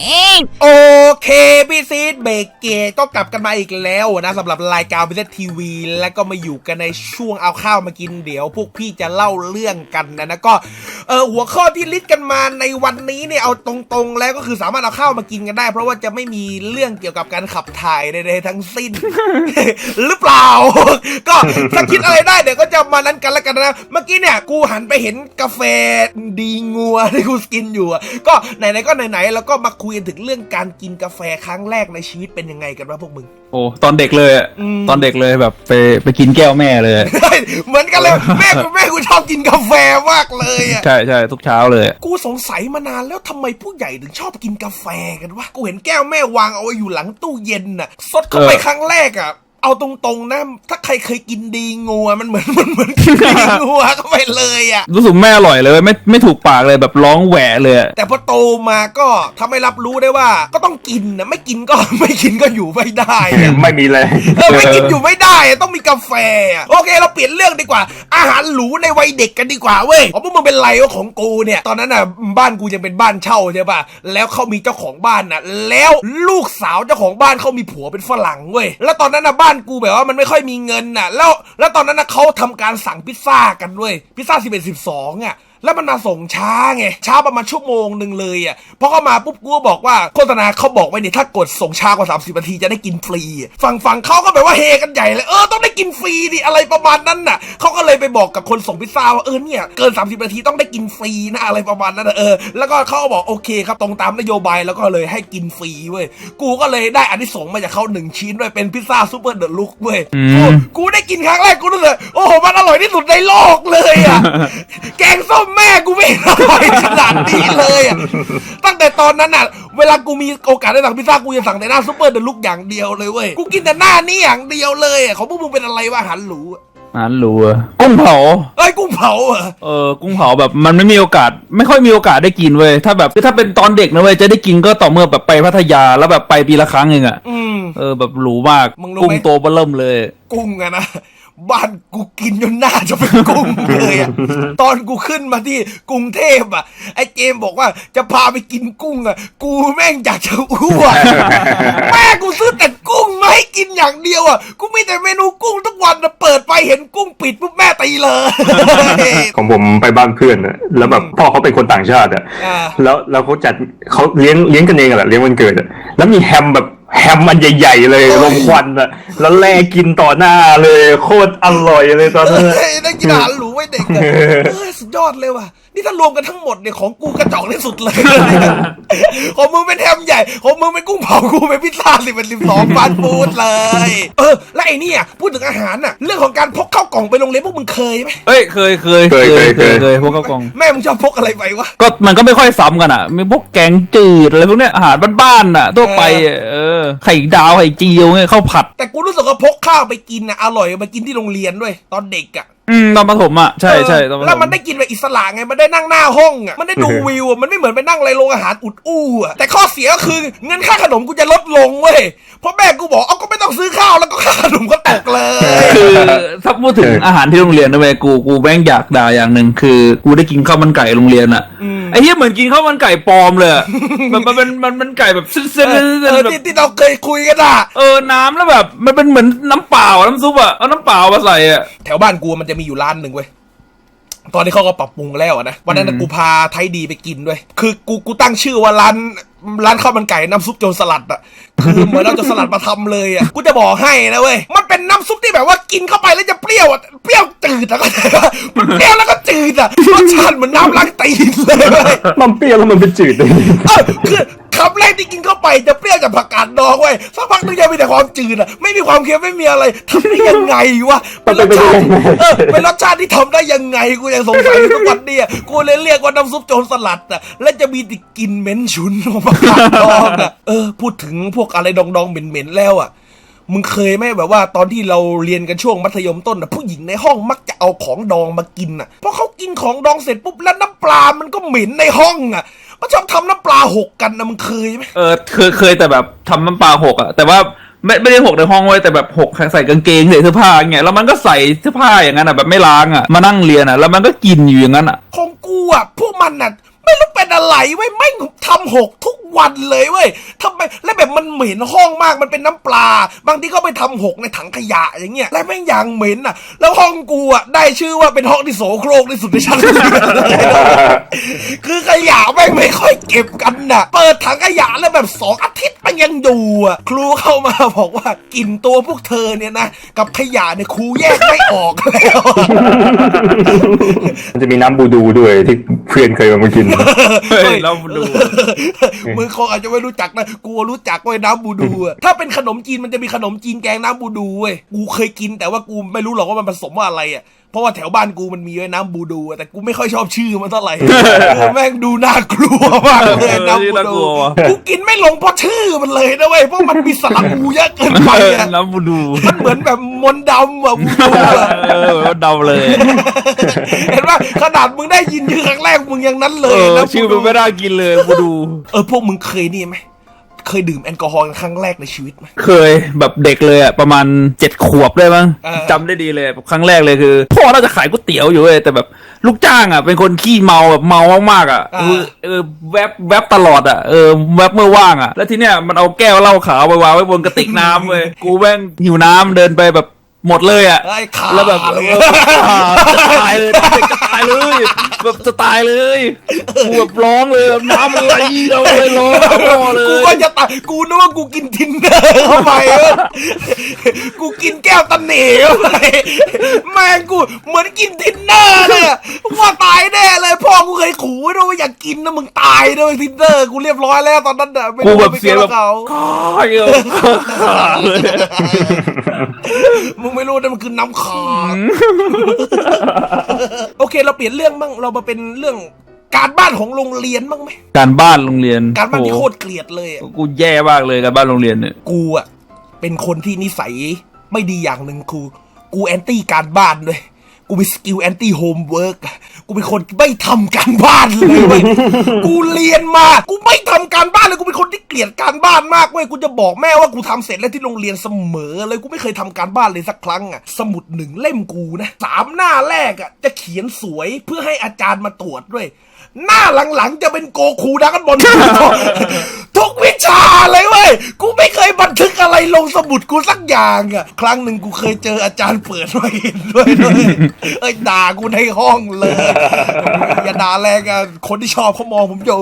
เองโอเคพี่ซีดเบรกเกตก็กลับกันมาอีกแล้วนะสำหรับรายการพิเศษทีวี แล้วก็มาอยู่กันในช่วงเอาข้าวมากินเดี๋ยว พวกพี่จะเล่าเรื่องกันนะนะก็เออหัวข้อที่ลิสต์กันมาในวันนี้เนี่ยเอาตรงๆ แล้วก็คือสามารถเอาข้าวมากินกันได้ เพราะว่าจะไม่มีเรื่องเกี่ยวกับการขับถ่ายใดๆทั้งสิ้น หรือเปล่า ก็ถ้าคิดอะไรได้เดี๋ยวก็จะมานั้นกันแล้วกันนะเมื่อกี้เนี่ยกูหันไปเห็นกาแฟดีงัวที่กูกินอยู่ก็ไหนๆก็ไหนๆแล้วก็มาคุยกันถึงเรื่องการกินกาแฟครั้งแรกในชีวิตเป็นยังไงกันวะพวกมึง โอ้ตอนเด็กเลยอะอืม ตอนเด็กเลยแบบไปไปกินแก้วแม่เลยอะเฮ้ยเหมือนกันเลยแม่กูแม่กูชอบกินกาแฟมากเลยอะใช่ใช่ทุกเช้าเลยอะกูสงสัยมานานแล้วทำไมผู้ใหญ่ถึงชอบกินกาแฟกันวะ กูเห็นแก้วแม่วางเอาไว้อยู่หลังตู้เย็นน่ะสดเข้าไปครั้งแรกอะ เอาตรงๆนะถ้าใครเคยกินดีงัวมันเหมือนมันเหมือนกินดีงัวเข้าไปเลยอะ รู้สึกแม่อร่อยเลย ไม่ไม่ถูกปากเลยแบบร้องแหวะเลยอะแต่พอโตมาก็ทำให้รับรู้ได้ว่าก็ต้องกินนะไม่กินก็ ไม่กินก็อยู่ไม่ได้อะไม่มีเลย เออไม่กินอยู่ไม่ได้อะต้องมีกาแฟอะโอเค เราเปลี่ยนเรื่องดีกว่า อาหารหรูในวัยเด็กกันดีกว่าเว้ยเพราะพวกมึงเป็นไรวะของกูเนี่ย ตอนนั้นอะบ้านกูยังเป็นบ้านเช่าใช่ป่ะแล้วเขามีเจ้าของบ้านน่ะ แล้วลูกสาวเจ้าของบ้านเขามีผัวเป็นฝรั่งเว้ยแล้วตอนนั้นน่ะบ้านกูแบบว่ามันไม่ค่อยมีเงินน่ะ แล้วแล้วตอนนั้นน่ะเขาทำการสั่งพิซซ่ากันด้วยพิซซ่าสิบเอ็ดสิบสองอะ แล้วมันมาส่งช้าไงช้าประมาณชั่วโมงหนึ่งเลยอะพอเข้ามาปุ๊บกูก็บอกว่าโฆษณาเขาบอกไว้เนี่ยถ้ากดส่งช้ากว่า 30นาทีจะได้กินฟรี ฝั่งฝั่งเขาก็แบบว่าเฮกันใหญ่เลยเออต้องได้กินฟรีดิอะไรประมาณนั้นน่ะเขาก็เลยไปบอกกับคนส่งพิซซ่าว่าเออเนี่ยเกิน 30นาทีต้องได้กินฟรีนะอะไรประมาณนั้นน่ะเออแล้วก็เขาก็บอกโอเคครับตรงตามนโยบายแล้วก็เลยให้กินฟรีเว้ยกูก็เลยได้อันที่สงส์มาจากเขาหนึ่งชิ้นด้วยเป็นพิซซ่าซูเปอร์เดอะลุกเว้ยโอ้กูได้กินครั้งแรกกูรู้สึกโอ้โหมันอร่อยที่สุดในโลกเลยอะแกงส้มแม่กูไม่เห็นอร่อยขนาดนี้เลยอะตั้งแต่ตอนนั้นอะ เวลากูมีโอกาสได้สั่งพิซซ่ากูจะสั่งแต่หน้าซุปเปอร์เดลุกอย่างเดียวเลยเว้ย กูกินแต่หน้านี้อย่างเดียวเลยอะของพวกมึงเป็นอะไรวะอาหารหรูอะอาหารหรูอะกุ้งเผา เอ้ยกุ้งเผาเหรอ เออกุ้งเผาแบบมันไม่มีโอกาส ไม่ค่อยมีโอกาสได้กินเว้ยถ้าแบบคือถ้าเป็นตอนเด็กนะเว้ยจะได้กินก็ต่อเมื่อแบบไปพัทยาแล้วแบบไปปีละครั้งเองอะอืม เออแบบหรูมากมึงรู้ไหม กุ้งโตเบอเริ่มเลย กุ้งอะนะ บ้านกูกินจนหน้าจะเป็นกุ้งเลยอะตอนกูขึ้นมาที่กรุงเทพอะไอ้เจมส์บอกว่าจะพาไปกินกุ้งอะกูแม่งอยากจะอ้วกแม่กูซื้อแต่กุ้งมาให้กินอย่างเดียวอะกูมีแต่เมนูกุ้งทุกวันนะเปิดไปเห็นกุ้งปิดปุ๊บแม่ตีเลยของผมไปบ้านเพื่อนอะแล้วแบบพ่อเขาเป็นคนต่างชาติอะอ่าแล้วแล้วเขาจัดเขาเลี้ยงเลี้ยงกันเองอะแหละเลี้ยงวันเกิดอะแล้วมีแฮมแบบแฮมมันใหญ่ ๆ เลยโอ้ยลมควันอะแล้วแล่กินต่อหน้าเลย โคตรอร่อยเลยตอนนั้นอะเฮ้ยได้กินอาหารหรูไว้เด็กอะเออสุดยอดเลยว่ะ นี่ถ้ารวมกันทั้งหมดเนี่ยของกูกระจอกที่สุดเลย ของมึงเป็นแฮมใหญ่ของมึงเป็นกุ้งเผากูเป็นพิซซ่าสิเป็นสิบสองฟาสต์ฟู้ดเลย เออ และไอ้เนี่ยพูดถึงอาหารน่ะ เรื่องของการพกข้าวกล่องไปโรงเรียนพวกมึงเคยไหมเอ้ยเคยเคยเคยเคยเคยเคยพวกข้าวกล่อง แม่มึงชอบพกอะไรไปวะก็มันก็ไม่ค่อยซ้ำกันอะมีพวกแกงจืดอะไรพวกเนี้ยอาหารบ้านๆอะทั่วไปอะเออไข่ดาวไข่เจียวไงข้าวผัด แต่กูรู้สึกว่าพกข้าวไปกินน่ะอร่อยมากินที่โรงเรียนด้วย ตอนเด็กอะ อืมตอนประถมอะใช่ใช่ตอนประถแล้วมมันได้กินแบบอิสระไงมันได้นั่งหน้าห้องอะมันได้ดูวิวอะมันไม่เหมือนไปนั่งอะไรโรงอาหารอุดอู้อะแต่ข้อเสียก็คือเงินค่าขนมกูจะลดลงเว้ยเพราะแม่กูบอกเอาก็ไม่ต้องซื้อข้าวแล้วก็ค่าขนมก็ตกเลยคือถ้าพูดถึงอาหารที่โรงเรียนนะเว้ยกูกูแม่งอยากด่าอย่างหนึ่งคือกูได้กินข้าวมันไก่โรงเรียนอะไอ้เหี้ยเหมือนกินข้าวมันไก่ปลอมเลยอะมันมันเป็นมันมันไก่แบบเส้นเส้นเออเส้นเออแบบที่ที่เราเคยคุยกันอะเออน้ำแล้วแบบ มันเป็นเหมือนน้ำเปล่าน้ำซุปอะเอาน้ำเปล่ามาใส่อะแถวบ้านกูมันจะมีอยู่ร้านหนึ่งเว้ยตอนนี้เขาก็ปรับปรุงแล้วอะนะวันนั้นนะอืมกูพาไทยดีไปกินด้วย คือกูกูตั้งชื่อว่าร้านร้านข้าวมันไก่น้ำซุปโจรสลัดอะคือเหมือนเราจะสลัดมาทำเลยอะกูจะบอกให้นะเว้ยมันเป็นน้ำซุปที่แบบว่ากินเข้าไปแล้วจะเปรี้ยวอะเปรี้ยวจืดอะก็ได้ปะมันเปรี้ยวแล้วก็จืดอะรสชาติเหมือนน้ำล้างตีนเลยเว้ยมันเปรี้ยวแล้วมันเป็นจืดเลยเออคือ คำแรกที่กินเข้าไปจะเปรี้ยวจากผักกาดดองเว้ยสักพักนึงจะมีแต่ความจืดอะไม่มีความเค็มไม่มีอะไรทำได้ยังไงวะเป็นรสชาติเออเป็นรสชาติที่ทำได้ยังไงกูยังสงสัยอยู่ทุกวันเนี่ยกูเลยเรียกว่าน้ำซุปโจรสลัดอะและจะมีต่กลินเหม็นฉุนของผักกาดดองอะเออพูดถึงพวกอะไรดองๆเหม็นๆแล้วอะมึงเคยไหมแบบว่าตอนที่เราเรียนกันช่วงมัธยมต้นอะผู้หญิงในห้องมักจะเอาของดองมากินอะเพราะเขากินของดองเสร็จปุ๊บแล้วน้ำปลามันก็เหม็นในห้องอะ มันชอบทำน้ำปลาหกกันนะมึงเคยไหมเออเคยเคยแต่แบบทำน้ำปลาหกอะแต่ว่าไม่ไม่ได้หกในห้องไว้ยแต่แบบหกใส่กางเกงใส่เสื้อผ้าอย่างเงี้ยแล้วมันก็ใส่เสื้อผ้าอย่างนั้นอะแบบไม่ล้างอะมานั่งเรียนอะแล้วมันก็กินอยู่อย่างนั้นอะของกูอะพวกมันน่ะ ไม่รู้เป็นอะไรเว้ยไม่ทำหกทุกวันเลยเว้ยทำไมแล้วแบบมันเหม็นห้องมากมันเป็นน้ำปลา บางทีก็ไปทำหกในถังขยะอย่างเงี้ยแล้วแม่งอย่างเหม็นอะ แล้วห้องกูอะได้ชื่อว่าเป็นห้องที่โสโครกที่สุดในชั้นเลยคือขยะแม่งไม่ค่อยเก็บกันน่ะ เปิดถังขยะแล้วแบบสองอาทิตย์มันยังอยู่อะ ครูเข้ามาบอกว่ากลิ่นตัวพวกเธอเนี่ยนะกับขยะเนี่ยครูแยกไม่ออกแล้วมันจะมีน้ำบูดูด้วยที่เพื่อนเคยมากินเฮ้ยเราดู มึงคงอาจจะไม่รู้จักนะกูรู้จักเว้ยน้ำบูดูอะถ้าเป็นขนมจีนมันจะมีขนมจีนแกงน้ำบูดูเว้ยกูเคยกินแต่ว่ากูไม่รู้หรอกว่ามันผสมว่าอะไรอะเพราะว่าแถวบ้านกูมันมีไว้น้ำบูดูอะแต่กูไม่ค่อยชอบชื่อมันเท่าไหร่แม่งดูน่ากลัวมากเลยน้ำบูน่ากดูลัวว่ะกูกินไม่ลงเพราะชื่อมันเลยนะเว้ยเพราะมันมีสลับอูเยอะเกินไปอะน้ำบูดูมันเหมือนแบบมนต์ดำอะบูดูอะเออเดาเลย เห็นว่าขนาดมึงได้ยินชื่อครั้งแรกมึงยังนั้นเลเอยอนะชื่อมันไม่น่ากินเลยบูดู เออพวกมึงเคยนี่ไหม เคยดื่มแอลกอฮอล์ครั้งแรกในชีวิตไหมเคยแบบเด็กเลยอะประมาณเจ็ดขวบได้มั้งเออ จำได้ดีเลยครั้งแรกเลยคือพ่อน่าจะขายก๋วยเตี๋ยวอยู่เว้ยแต่แบบลูกจ้างอะเป็นคนขี้เมาแบบเมามากๆอะเออเออแวบแวบตลอดอะเออแวบเมื่อว่างอะแล้วทีเนี้ยมันเอาแก้วเหล้าขาวไปวางไว้บนกระติกน้ำเว้ยกูแม่งหิวน้ำเดินไปแบบ หมดเลยอะไอ้ขาแล้วแบบเลยเออจะตายเลยจะตายเลยแบบจะตายเลยกูแบบร้องเลยแบบน้ำมันไหลเราเลยร้องร้องเลกูยก็จะตายกูนึกว่ากูกินทินเนอร์เข้าไปเออกูกินแก้วตะเหน่เข้าไปแม่งกูเหมือนกินทินเนอร์เลยอะว่าตายแน่เลยพ่อกูเคยขู่ไว้ด้วยว่าอย่ากินนะมึงตายด้วยทินเนอร์กูเรียบร้อยแล้วตอนนั้นอะไม่กูรู้แบว่าบไปเสียงแก้แบบเขา คายเลยขาดเลยมึงไม่รู้นะมันคือน้ำขาดโอเค เราเปลี่ยนเรื่องบ้างเรามาเป็นเรื่องการบ้านของโรงเรียนบ้างไหมการบ้านโรงเรียนการบ้านที่โคโอ้ตรเกลียดเลยอะกูแย่มากเลยการบ้านโรงเรียนเนี่ยกูอะเป็นคนที่นิสัยไม่ดีอย่างหนึ่งคือกูแอนตี้การบ้านด้วย กูมีสกิลแอนตี้โฮมเวิร์กกูเป็นคนไม่ทำการบ้านเลยเว้ย กูเรียนมา กูไม่ทำการบ้านเลย กูเป็นคนที่เกลียดการบ้านมากเว้ย กูจะบอกแม่ว่ากูทำเสร็จแล้วที่โรงเรียนเสมอเลย กูไม่เคยทำการบ้านเลยสักครั้งอะ สมุดหนึ่งเล่มกูนะสามหน้าแรกอะจะเขียนสวยเพื่อให้อาจารย์มาตรวจด้วย หน้าหลังๆจะเป็นโกคูดักกันบน ทุกวิชาเลยเว้ย กูไม่เคยบันทึกอะไรลงสมุดกูสักอย่างอะ ครั้งหนึ่งกูเคยเจออาจารย์เปิดไว้เห็นด้วยเลยเอ้ยด่ากูในห้องเลย อย่าด่าแรงอะ คนที่ชอบเขามองผมอยู่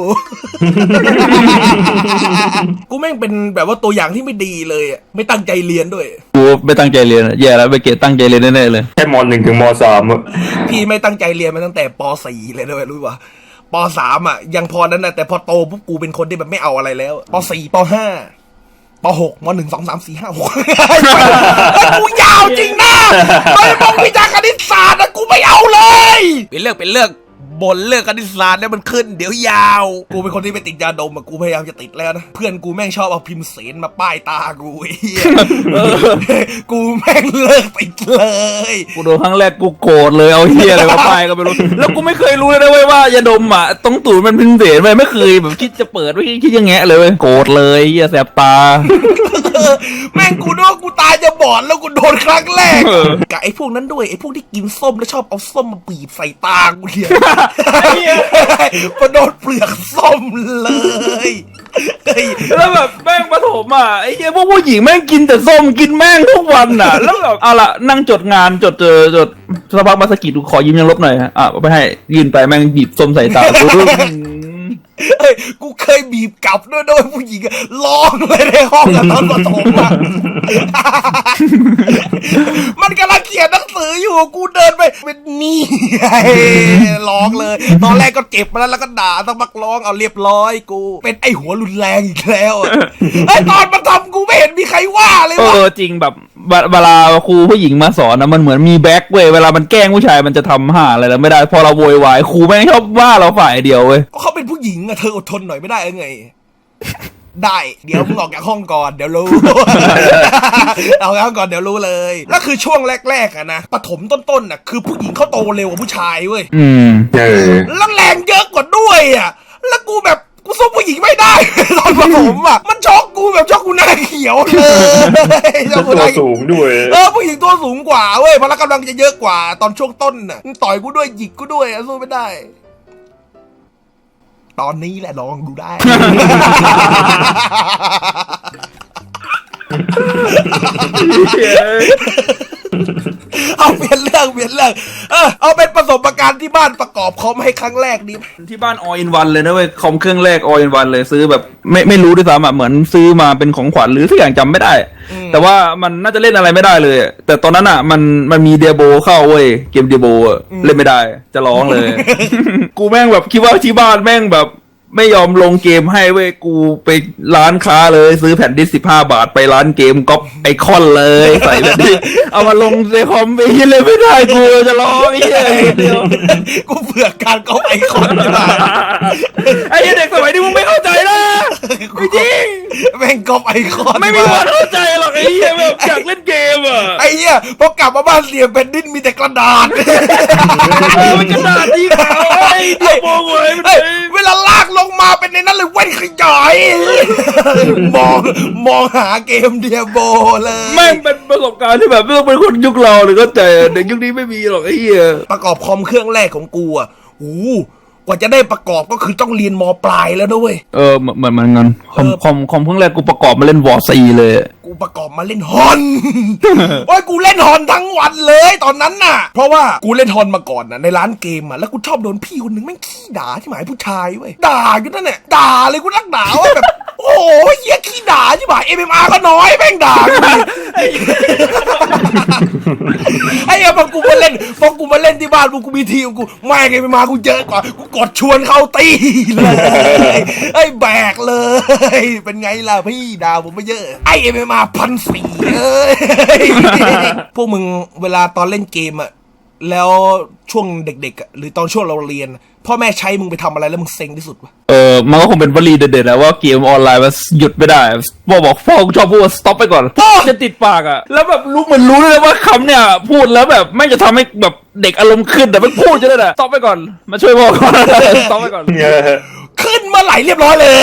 กูแม่งเป็นแบบว่าตัวอย่างที่ไม่ดีเลยอะ ไม่ตั้งใจเรียนด้วย กูไม่ตั้งใจเรียนอะแย่แล้วไปเกตตั้งใจเรียนแน่ๆเลย แค่มหนึ่งถึงมสามอะพี่ไม่ตั้งใจเรียนมาตั้งแต่ป .4 เลยด้วยรู้ป่ะ ป .3 อะ ยังพอนั้นนะแต่พอโตปุ๊บกูเป็นคนที่แบบไม่เอาอะไรแล้วป .4 ป .5 ป .6 ม .1 2 3 4 5 6กูยาวจริงนะไม่มองวิชาคณิตศาสตร์นะกูไม่เอาเลย เป็นเรื่องเป็นเรื่อง บนเรื่องคณิตศาสตร์เนี่ยมันขึ้น เดี๋ยวยาว กูเป็นคนที่ไม่ติดยาดมอะกูพยายามจะติดแล้วนะเพื่อนกูแม่งชอบเอาพิมพ์เสนมาป้ายตากูไอ้เหี้ยกูแม่งเลิกติดเลย กูโดนครั้งแรกกูโกรธเลยเอาเฮียอะไรมาป้ายก็ไม่รู้ แล้วกูไม่เคยรู้เลยนะเว้ยว่ายาดมอะตรงตูดมันพิมพ์เสนไปไม่เคยแบบคิดจะเปิดไม่คิดยังแงะเลยเว้ยโกรธเลยเฮียแสบตาเออแม่งกูนึกว่ากูตายจะบอดแล้วกูโดนครั้งแรกเออกับไอ้พวกนั้นด้วยไอ้พวกที่กินส้มแล้วชอบเอาส้มมาบีบใส่ตากูเนี่ยไอ้เหี้ยพอโดนเปลือกส้มเลยเฮ้ยแล้วแบบแม่งปฐมอะไอ้เหี้ยพวกผู้หญิงแม่งกินแต่ส้มกินแม่งทุกวันอะ แล้วแบบเอาละนั่งจดงานจดเจอจดสภาพกมาสกิดขอยืมยังลบหน่อยฮะอะเอาไปให้ยืนไปแม่งหยิบส้มใส่ตากูรู้เฮ้ยกูเคยบีบกลับด้วยด้วยผู้หญิงอะร้องเลยในห้องอะตอนประถมอะ มันกำลังเขียนหนังสืออยู่กูเดินไปเป็นนี่ไงร้องเลย ตอนแรกก็เจ็บมาแล้วแล้วก็ด่าต้องมักร้องเอาเรียบร้อยกู เป็นไอหัวรุนแรงอีกแล้วอะไอตอนมันทำกูไม่เห็นมีใครว่าเลยเอวะ อจริงแบบเวเวลาครูผู้หญิงมาสอนนะมันเหมือนมีแบ็คเว้ยเวลามันแกล้งผู้ชายมันจะทำห่าอะไรแล้วไม่ได้พอเราโวยวายครูแม่งชอบว่าเราฝ่ายเดียวเว้ย ก็เขาเป็นผู้หญิงอะเธออดทนหน่อยไม่ได้เออไง ได้ เดี๋ยวมึงออกจากห้องก่อนเดี๋ยวรู้ เอาจากห้องก่อนเดี๋ยวรู้เลยแล้วคือช่วงแรกๆอะนะปฐมต้นๆน่ะคือผู้หญิงเขาโตเร็วกว่าผู้ชายเว้ยอืมเออแล้วแรงเยอะกว่าด้วยอะแล้วกูแบบกูสู้ผู้หญิงไม่ได้ ตอนปฐมอะ มันช็อกกูแบบช็อกกูหน้าเขียวเลยช็แล้อวกกูตัหวน้าสูงด้วย เออผู้หญิงตัวสูงกว่าเว้ยพละกำลังจะเยอะกว่าตอนช่วงต้นน่ะมึงต่อยกูด้วยหยิกกูด้วยอะสู้ไม่ได้ ตอนนี้แหละลองดูได้ เอาเปลี่ยนเรื่องเปลี่ยนเรื่องเออเอาเป็นประสบการณ์ที่บ้านประกอบคอมให้ครั้งแรกดีไหมที่บ้าน all in one เลยนะเว้ยคอมเครื่องแรก all in one เลยซื้อแบบ ไม่ไม่รู้ด้วยซ้ำอะเหมือนซื้อมาเป็นของขวัญหรือทุกอย่างจำไม่ได้ แต่ว่ามันน่าจะเล่นอะไรไม่ได้เลยอะแต่ตอนนั้นอะมันมันมีเดียโบเข้าเว้ยเกมเดียโบอะเล่นไม่ได้ จะร้องเลย กูแม่งแบบคิดว่าที่บ้านแม่งแบบ ไม่ยอมลงเกมให้เว้ยกูไปร้านค้าเลย ซื้อแผ่นดิสสิบห้าบาทไปร้านเกมก๊อปไอคอนเลย ใส่แผ่นดิสเอามาลงในคอมไปเหี้ยเลยไม่ได้กูจะร้องไอ้เหี้ยเดียวกูเบื่อการก๊อปไอคอนที่บ้านไอ้เหี้ยเด็กสมัยนี้มึงไม่เข้าใจนะไม่จริงแม่งก๊อปไอคอนไม่มีวันเข้าใจหรอกไอ้เหี้ยแบบอยากเล่นเกมอะไอ้เหี้ยพอกลับมาบ้านเสียเป็นดิ้นมีแต่กระดาษเออมันกระดาษที่ขาวไอ้เดียวโบงเว้ยมันเฮ้ยเป็นเวลาลากลงมาเป็นในนั้นเลยเว้นขยายมองมองหาเกมเดียโบเลยแม่งเป็นประสบการณ์ที่แบบไม่ต้องเป็นคนยุคเราหรือก็แต่เด็กยุคนี้ไม่มีหรอกไอ้เหี้ยประกอบคอมเครื่องแรกของกูอะโอ้โหกว่าจะได้ประกอบก็คือต้องเรียนมปลายแล้วด้วย เออเหมือนเหมือนเหมือนกันคอมคอมคอมเครื่องแรกกูประกอบมาเล่นวอร์ซีเลย กูประกอบมาเล่นฮอนโอ้ยกูเล่นฮอนทั้งวันเลยตอนนั้นน่ะ เพราะว่ากูเล่นฮอนมาก่อนน่ะในร้านเกมอะแล้วกูชอบโดนพี่คนหนึ่งแม่งขี้ด่าที่หมายผู้ชายเว้ยด่าอยู่นั่นแหละด่าเลยกูรักด่าว่าแบบโอ้โหเฮียขี้ด่าที่หมายเอ็มเอ็มอาร์ก็น้อยแม่งด่ากูดิไอ้เหี้ยพอกูมาเล่นพอกูมาเล่นที่บ้านพอกูมีทีมกูแม่งเอ็มเอ็มอาร์กูเยอะกว่ากูกดชวนเข้าตีเลยไอ้แบกเลย เป็นไงล่ะพี่ด่าผมไม่เยอะไอเอ็มมาพันสี่เอ้ย พวกมึงเวลาตอนเล่นเกมอะแล้วช่วงเด็กๆอะหรือตอนช่วงเราเรียน พ่อแม่ใช้มึงไปทำอะไรแล้วมึงเซ็งที่สุดวะเออมันก็คงเป็นวลีเด็ดๆแล้วว่าเกมออนไลน์มันหยุดไม่ได้พ่อบอกพ่อชอบพูดว่า stop ไปก่อนพ่อจะติดปากอะ แล้วแบบรู้เหมือนรู้เลยว่าคำเนี่ย พูดแล้วแบบไม่งจะทำให้แบบเด็กอารมณ์ขึ้นแต่มันพูดจะได้แหละ stop ไปก่อน มาช่วยพ่อก่อน stop ไปก่อนขึ้น มาไหลเรียบร้อยเลย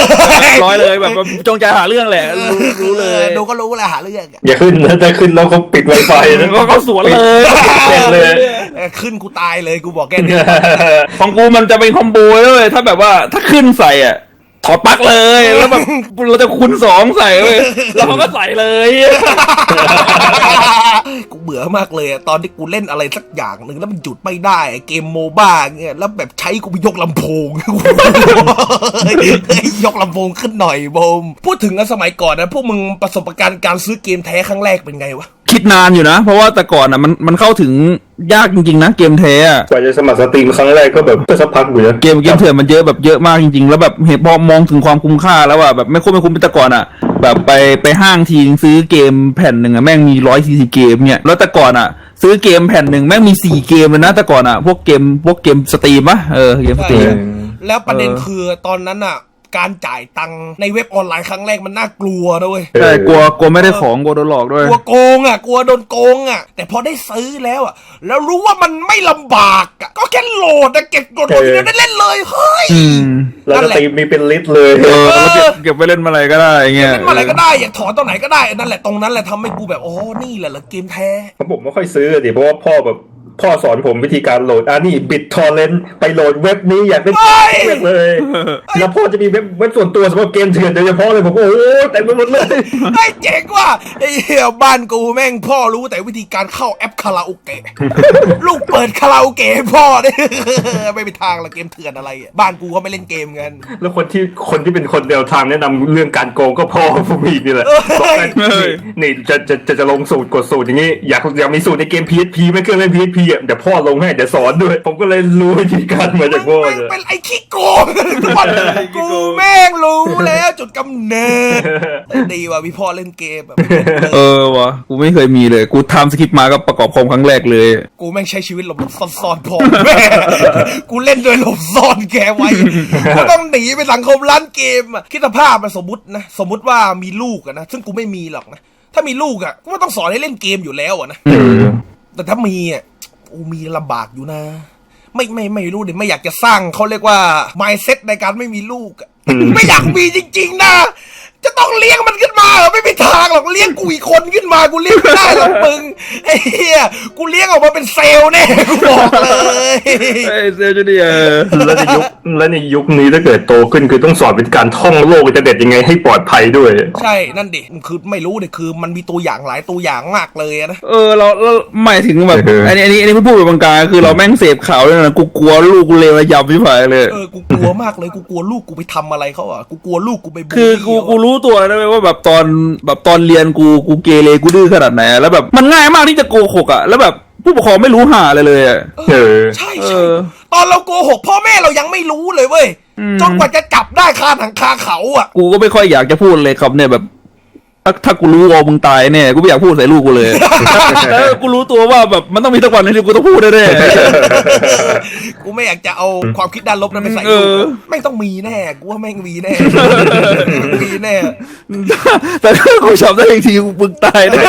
ร้อยเลยแบบจงใจหาเรื่องแหละรู้รู้เลยดูก็รู้แหละหาเรื่องอะอย่าขึ้นนะถ้าขึ้นแล้วเขาปิดไวไฟนะก็เขาสวนเลยปิดเลยเออขึ้นกูตายเลยกูบอกแค่นี้ของกูมันจะเป็นคอมโบเลยถ้าแบบว่าถ้าขึ้นใส่อะ ถอดปลั๊กเลย แล้วแบบเราจะคูณสองใส่เว้ยแล้วเขาก็ใส่เลย กูเบื่อมากเลยอะตอนที่กูเล่นอะไรสักอย่างหนึ่งแล้วมันหยุดไม่ได้อะเกมโมบ้าเงี้ยแล้วแบบใช้กูไปยกลำโพงเฮ้ยยกลำโพงขึ้นหน่อยโบมพูดถึงอะสมัยก่อนนะพวกมึงประสบการณ์การซื้อเกมแท้ครั้งแรกเป็นไงวะ คิดนานอยู่นะ เพราะว่าแต่ก่อนอะมันมันเข้าถึงยากจริงๆนะ เกมแท้อะกว่าจะสมัครสตรีมครั้งแรกก็แบบก็สักพักอยู่นะเกมเกมเถื่อนมันเยอะแบบเยอะมากจริงๆ แล้วแบบเห็นพอมองถึงความคุ้มค่าแล้วอะแบบไม่คุ้มไม่คุ้มเป็นแต่ก่อนอะ แบบไปไปห้างทีซื้อเกมแผ่นหนึ่งอะแม่งมีร้อยสี่สิบเกมเนี่ยแล้วแต่ก่อนอะ ซื้อเกมแผ่นหนึ่งแม่งมีสี่เกมเลยนะแต่ก่อนอะพวกเกมพวกเกมสตรีมปะเออเกมสตรีมใช่แล้วประเด็นเออ คือตอนนั้นอะ การจ่ายตังค์ในเว็บออนไลน์ครั้งแรกมันน่ากลัวด้วยใช่กลัวกลัวไม่ได้ของกลัวโดนหลอกด้วย กลัวโกงอะ กลัวโดนโกงอะ แต่พอได้ซื้อแล้วอะ แล้วรู้ว่ามันไม่ลำบากอะ ก็แค่โหลดอะเก็บกดโหลดทีเดียวได้เล่นเลย เฮ้ย อืม แล้วสตรีมมีเป็นลิสต์เลย เออแล้วเก็บเก็บไปเล่นเมื่อไหร่ก็ได้เงี้ย เล่นเมื่อไหร่ก็ได้อยากถอนตอนไหนก็ได้ นั่นแหละตรงนั้นแหละทำให้กูแบบ โอ้ นี่แหละเหรอเกมแท้ ผมไม่ค่อยซื้อดิเพราะว่าพ่อแบบ พ่อสอนผมวิธีการโหลดอ่านี่บิตทอร์เรนไปโหลดเว็บนี้อยากเป็นเฮ้ยเว็บเลย แล้วพ่อจะมีเว็บเว็บส่วนตัวสำหรับเกมเถื่อนโดยเฉพาะเลยผมโอ้โหเต็มไปหมดเลยไอ้เจ๋งว่ะไอ้เหี้ยบ้านกูแม่งพ่อรู้แต่วิธีการเข้าแอปคาราโอเกะลูกเปิดคาราโอเกะให้พ่อเนี่ยไม่มีทางละเกมเถื่อนอะไรอะบ้านกูเขาไม่เล่นเกมกันแล้วคนที่คนที่เป็นคนแนวทางแนะนำเรื่องการโกงก็พ่อผมอีกนี่แหละเอ้ยบอกว่านี่นี่จะจะจะจะลงสูตรกดสูตรอย่างนี้อยากอยากมีสูตรในเกม PSP ไม่เคยเล่น PSP อะเดี๋ยวพ่อลงให้เดี๋ยวสอนด้วย ผมก็เลยรู้วิธีการมาจากพ่อแม่งเลยเป็นไอ้ขี้โกงทุกคนกูแม่งรู้แล้วจุดกำเนิดดีว่ะมีพ่อเล่นเกมแบบเออวะกูไม่เคยมีเลย กูทำสคริปต์มาก็ประกอบคอมครั้งแรกเลย กูแม่งใช้ชีวิตหลบหลบซ่อนๆพ่อแม่กูเล่นโดยหลบซ่อนแกไว้กูต้องหนีไปสังคมร้านเกมอะคิดสภาพมันสมมตินะสมมติว่ามีลูกอะนะซึ่งกูไม่มีหรอกนะถ้ามีลูกอะก็ไม่ต้องสอนให้เล่นเกมอยู่แล้วอะนะแต่ถ้ามีอะ โอ้มีลำบากอยู่นะ ไม่ไม่ไม่รู้ดิไม่อยากจะสร้างเขาเรียกว่า mindset ในการไม่มีลูกอะอืมไม่อยากมีจริง ๆ นะ จะต้องเลี้ยงมันขึ้นมาเหรอไม่มีทางหรอกเลี้ยงกูอีกคนขึ้นมากูเลี้ยงไม่ได้หรอกมึงไอ้เหี้ยกูเลี้ยงออกมาเป็นเซลล์แน่กูบอกเลยไอ้เซลจูเนียร์แล้วในยุคแล้วในยุคนี้ถ้าเกิดโตขึ้นคือต้องสอนเป็นการท่องโลกอินเทอร์เน็ตยังไงให้ปลอดภัยด้วย ใช่นั่นดิคือไม่รู้ดิคือมันมีตัวอย่างหลายตัวอย่างมากเลยอะนะเออเราเราหมายถึงแบบเอออัอันนี้อันนี้อันนี้ไม่พูดแบบบางการคือเราแม่งเสพข่าวด้วยนะกูกลัวลูกกูเลวระยำไม่ไหวเลยเออกูกลัวมากเลยกูกลัวลูกกูไปทำอะไรเขาอะกูกลัวลูกกูไปบูลคือลี่กูเขากูรู้ตัวนะเว้ยว่าแบบตอนแบบตอนเรียนกูกูเกเรกูดื้อขนาดไหนอะแล้วแบบมันง่ายมากที่จะโกหกอะแล้วแบบผู้ปกครองไม่รู้หาเลยเลยอะเออใช่เอใช่อ ตอนเราโกหกพ่อแม่เรายังไม่รู้เลยเว้ยอืม จนกว่าจะจับได้คาหนังคาเขาอะ กูก็ไม่ค่อยอยากจะพูดเลยครับเนี่ยแบบ ถ้าถ้ากูรู้ว่ามึงตายเนี่ยกูไม่อยากพูดใส่ลูกกูเลย แล้วกูรู้ตัวว่าแบบมันต้องมีสักวันหนึงที่กูต้องพูดแน่ กูไม่อยากจะเอาความคิดด้านลบนั้นไปใส่เอลูกอไม่งต้องมีแน่ กูว่าแม่งมีแน่ มีแน่ ๆแต่ถ้ากูชอบได้อีกทีมึงตายแน่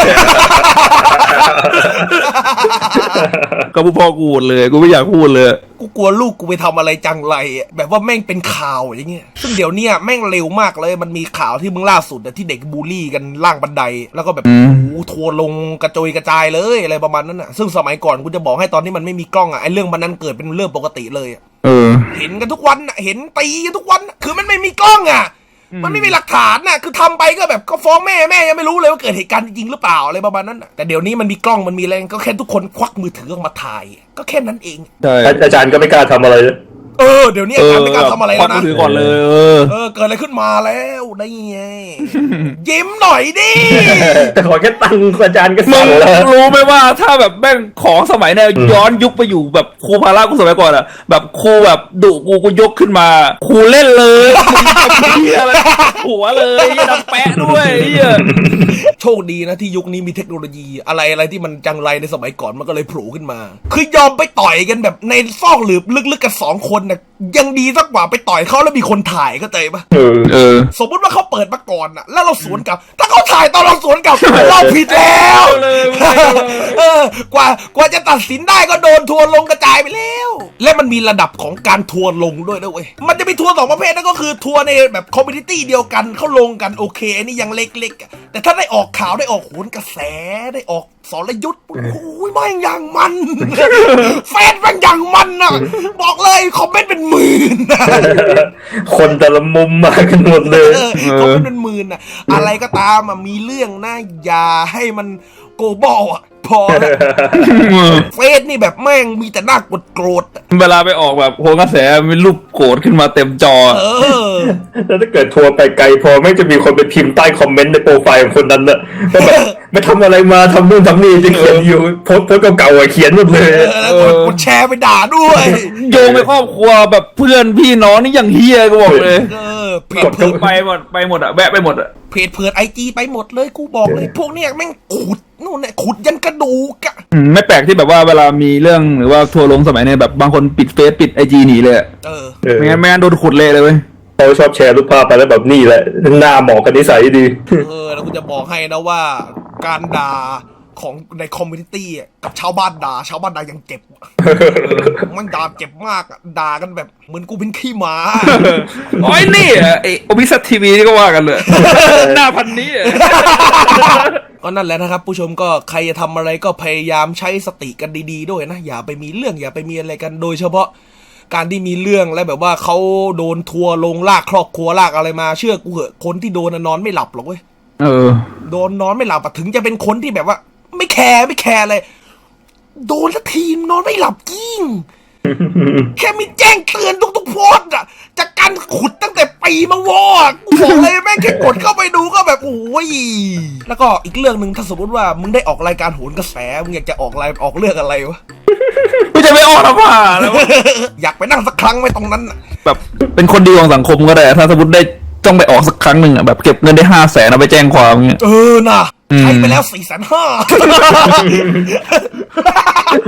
ก็พูดพ่อกูหมดเลย กูไม่อยากพูดเลย กูกลัวลูกกูไปทำอะไรจังไรอะแบบว่าแม่งเป็นข่าวอย่างเงี้ยซึ่งเดี๋ยวเนี้ยแม่งเร็วมากเลยมันมีข่าวที่มึงล่าสุดอะที่เด็กบูลลี่กันล่างบันได แล้วก็แบบอืมโอ้โหทัวร์ลงกระโจยกระจายเลยอะไรประมาณนั้นอะซึ่งสมัยก่อนกูจะบอกให้ตอนที่มันไม่มีกล้องอะไอเรื่องมันนั้นเกิดเป็นเรื่องปกติเลยอะเออเห็นกันทุกวันอะเห็นตีกันทุกวันอะคือมันไม่มีกล้องอะ มันไม่มีหลักฐานน่ะคือทำไปก็แบบก็ฟ้องแม่แม่ยังไม่รู้เลยว่าเกิดเหตุการณ์จริงๆหรือเปล่าอะไรประมาณนั้นน่ะแต่เดี๋ยวนี้มันมีกล้องมันมีอะไรก็แค่ทุกคนควักมือถือออกมาถ่าย ก็แค่นั้นเองใช่อาจารย์ก็ไม่กล้าทำอะไร เออเดี๋ยวนี้อาจารย์ไม่กล้าทำอะไรควัแล้วกมืนะอถือก่อนเลย เออเออเกิดอะไรขึ้นมาแล้วได้ไงยิ้มหน่อยดิแต่ขอแค่ตังค์อาจารย์ก็มึสั่งงแล้วรู้ไหมว่าถ้าแบบแม่งของสมัยเนี่ยย้อนยุคไปอยู่แบบครูพารากูสมัยก่อนอะแบบครูแบบดุกูกูยกขึ้นมาครูเล่นเลยเหี้ยอะไรหัวเลยดังแปะด้วยเหี้ยโชคดีนะที่ยุคนี้มีเทคโนโลยีอะไรอะไรที่มันจังไรในสมัยก่อนมันก็เลยโผล่ขึ้นมา คือยอมไปต่อยกันแบบในซอกหลืบลึกๆกันสองคนน่ะยังดีสักกว่าไปต่อยเขาแล้วมีคนถ่ายเข้าใจปะเออเออ สมมติว่าเขาเปิดมาก่อนน่ะ แล้วเราสวนกลับ ถ้าเขาถ่ายตอนเราสวนกลับ เราผิดแล้วเอาเลยเอาเลยเออกว่ากว่าจะตัดสินได้ก็โดนทัวร์ลงกระจายไปแล้ว และมันมีระดับของการทัวร์ลงด้วยนะเว้ยมันจะมีทัวร์สองประเภทนั่นก็คือทัวร์ในแบบคอมมูนิตี้เดียวกันเขาลงกันโอเคอันนี้ยังเล็กๆอะแต่ถ้าได้ออกข่าวได้ออกโหนกระแสได้ออกสรยุทธ์โอ้ยแม่งอย่างมันแฟนแม่งอย่างมันอะ บอกเลยคอมเมนต์เป็นหมื่นอะคนแต่ละมุมมากันหมดเลยเออเขาเป็นเป็นหมื่นอะอะไรก็ตามอะมีเรื่องนะอย่าให้มันโกบอลอะพอแล้วเฟซนี่แบบแม่งมีแต่หน้ากดโกรธอะเวลาไปออกแบบโหนกระแสมีรูปโกรธขึ้นมาเต็มจอ เออ แล้วถ้าเกิดทัวร์ไปไกลพอไม่งจะมีคนไปพิมพ์ใต้คอมเมนต์ในโปรไฟล์ของคนนั้นน่ะว่าแบบไม่ทำอะไรมาทำนู่นทำนี่จะเขียนอยู่โพสต์โพสต์เก่าๆอะเขียนหมดเลย เออแล้วกดกดแชร์ไปด่าด้วย โยงไปครอบครัวแบบเพื่อนพี่น้องนี่อย่างเฮียกูบอกเลยเออ เพจเพิดไปหมดไปหมดอะแวะไปหมดอะ เพจเพิดไอจีไปหมดเลยกูบอกเลย พวกเนี้ยแม่งขุด นู่นเนี่ยขุดยันกระดูกอะอืมไม่แปลกที่แบบว่าเวลามีเรื่องหรือว่าทัวร์ลงสมัยเนี้ยแบบบางคนปิดเฟซปิดไอจีหนีเลยอะเออ เออไม่งั้นไม่งั้นโดนขุดเละเลยเว้ย เขาชอบแชร์รูปภาพไปแล้วแบบนี่แหละหน้าเหมาะกับนิสัยดี เออ แล้วกูจะบอกให้นะว่า การด่าของในคอมมูนิตี้อะกับชาวบ้านด่า ชาวบ้านด่ายังเจ็บอะเออมันด่าเจ็บมากอะด่ากันแบบเหมือนกูเป็นขี้หมา โอ้ยนี่อะไอโอบิสัตทีวีนี่ก็ว่ากันเลย หน้าพันนี้อะ ก็นั่นแหละนะครับ ผู้ชมก็ใครจะทำอะไรก็พยายามใช้สติกันดี ๆ ด้วยนะ อย่าไปมีเรื่องอย่าไปมีอะไรกันโดยเฉพาะการที่มีเรื่องแล้วแบบว่าเขาโดนทัวร์ลงลากครอบครัวลากอะไรมาเชื่อกูเหอะคนที่โดนน่ะนอนไม่หลับหรอกเว้ยเออ โดนนอนไม่หลับอะถึงจะเป็นคนที่แบบว่า ไม่แคร์ไม่แคร์เลย โดนสักทีมนอนไม่หลับจริง แค่มีแจ้งเตือนทุกๆโพสต์อะจากการขุดตั้งแต่ปีมาวอดกูบอกเลยแม่งแค่กดเข้าไปดูก็แบบโอ้ยแล้วก็อีกเรื่องหนึ่งถ้าสมมติว่ามึงได้ออกรายการโหนกระแสมึงอยากจะออกรายออกเรื่องอะไรวะกูจะไม่ออกทำผ่าแล้วะอยากไปนั่งสักครั้งไหมตรงนั้นน่ะแบบเป็นคนดีของสังคมก็ได้ ถ้าสมมติได้ต้องไปออกสักครั้งหนึ่งอะแบบเก็บเงินได้ห้าแสนเอาไปแจ้งความเงี้ย เออน่ะอืม ใช้ไปแล้วสี่แสนห้า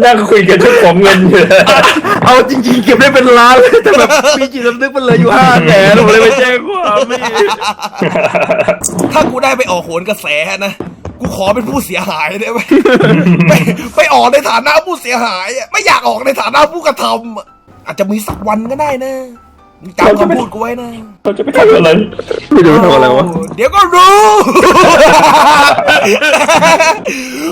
นั่งคุยกันเรื่องของเงินอยู่เลยเอาจริงๆ เก็บได้เป็นล้านเลยแต่แบบมีจิตสำนึกมันเลยอยู่ห้าแสนผมเลยไปแจ้งความไม่ถ้ากูได้ไปออกโหนกระแสนะกูขอเป็นผู้เสียหายได้ไหมไปไปออกในฐานะผู้เสียหายอะไม่อยากออกในฐานะผู้กระทำอะอาจจะมีสักวันก็ได้นะ มึงจำคำพูดกูไว้นะเขาจะไปทำอะไร ไม่รู้ทำอะไรวะ เดี๋ยวก็รู้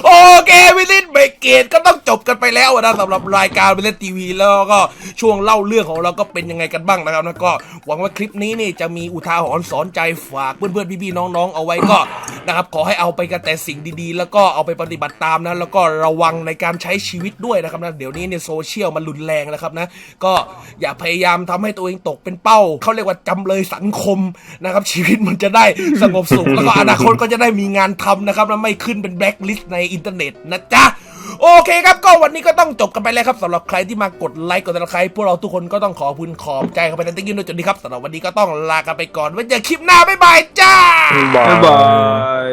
โอเควิลลินเบรกเกตก็ต้องจบกันไปแล้วนะสำหรับรายการวิลลินทีวีแล้วก็ช่วงเล่าเรื่องของเราก็เป็นยังไงกันบ้างนะครับแล้วก็หวังว่าคลิปนี้นี่จะมีอุทาหรณ์สอนใจฝากเพื่อนๆพี่ๆน้องๆ เอาไว้ก็นะครับขอให้เอาไปกันแต่สิ่งดีๆ แล้วก็เอาไปปฏิบัติตามนะแล้วก็ระวังในการใช้ชีวิตด้วยนะครับนะเดี๋ยวนี้เนี่ยโซเชียลมันรุนแรงนะครับนะก็อย่าพยายามทำให้ตัวเองตกเป็นเป้า เขาเรียกว่าจำเลยสังคมนะครับ ชีวิตมันจะได้สงบสุข แล้วก็อนาคตก็จะได้มีงานทำนะครับ แล้วไม่ขึ้นเป็นแบล็คลิสต์ในอินเทอร์เน็ตนะจ๊ะโอเคครับ ก็วันนี้ก็ต้องจบกันไปแล้วครับสำหรับใครที่มากดไลค์กดติดตามพวกเราทุกคนก็ต้องขอบคุณขอบใจเข้าไปในติ๊กยิ้มด้วยจุดนี้ครับสำหรับวันนี้ก็ต้องลากันไปก่อนไว้เจอคลิปหน้าบ๊ายบายจ้าบ๊ายบาย